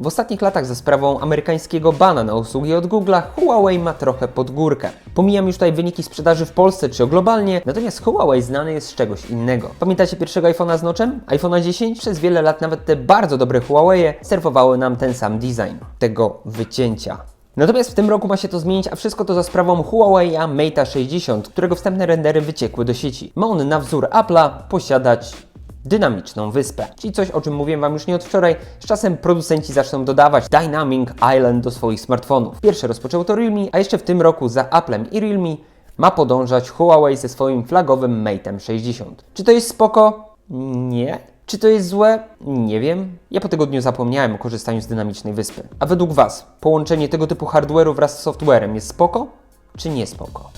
W ostatnich latach za sprawą amerykańskiego bana na usługi od Google'a Huawei ma trochę pod górkę. Pomijam już tutaj wyniki sprzedaży w Polsce czy globalnie, natomiast Huawei znany jest z czegoś innego. Pamiętacie pierwszego iPhone'a z noczem? iPhone'a 10? Przez wiele lat nawet te bardzo dobre Huawei serwowały nam ten sam design. Tego wycięcia. Natomiast w tym roku ma się to zmienić, a wszystko to za sprawą Huawei Mate 60, którego wstępne rendery wyciekły do sieci. Ma on na wzór Apple'a posiadać dynamiczną wyspę. Czyli coś, o czym mówiłem Wam już nie od wczoraj, z czasem producenci zaczną dodawać Dynamic Island do swoich smartfonów. Pierwsze rozpoczął to Realme, a jeszcze w tym roku za Applem i Realme ma podążać Huawei ze swoim flagowym Mate'em 60. Czy to jest spoko? Nie. Czy to jest złe? Nie wiem. Ja po tygodniu zapomniałem o korzystaniu z dynamicznej wyspy. A według Was, połączenie tego typu hardware'u wraz z softwarem jest spoko? Czy nie spoko?